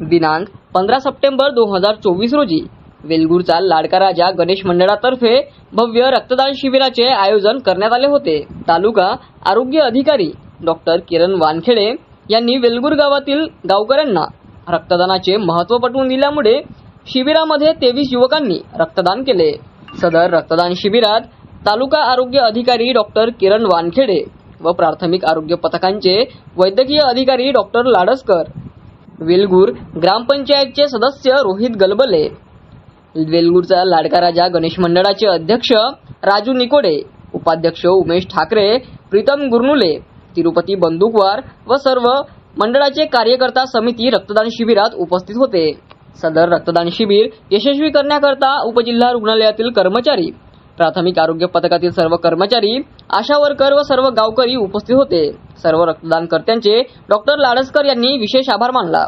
दिनांक पंधरा सप्टेंबर दोन हजार चोवीस रोजी. वेलगूरचा लाडका राजा गणेश मंडळातर्फे भव्य रक्तदान शिबिराचे आयोजन करण्यात आले होते. तालुका आरोग्य अधिकारी डॉक्टर किरण वानखेडे यांनी वेलगूर गावातील गावकऱ्यांना रक्तदानाचे महत्त्व पटवून दिल्यामुळे शिबिरामध्ये तेवीस युवकांनी रक्तदान केले. सदर रक्तदान शिबिरात तालुका आरोग्य अधिकारी डॉक्टर किरण वानखेडे व प्राथमिक आरोग्य पथकांचे वैद्यकीय अधिकारी डॉक्टर लाडसकर वेलगूर ग्रामपंचायतचे सदस्य रोहित गलबले. वेलगूरचा लाडका राजा गणेश मंडळाचे अध्यक्ष राजू निकोडे. उपाध्यक्ष उमेश ठाकरे प्रीतम गुरनुले तिरुपती बंदुकवार व सर्व मंडळाचे कार्यकर्ता समिती रक्तदान शिबिरात उपस्थित होते. सदर रक्तदान शिबिर यशस्वी करण्याकरता उपजिल्हा रुग्णालयातील कर्मचारी प्राथमिक आरोग्य पथकातील सर्व कर्मचारी आशा वर्कर व सर्व गावकरी उपस्थित होते. सर्व रक्तदानकर्त्यांचे डॉक्टर लाडसकर यांनी विशेष आभार मानला.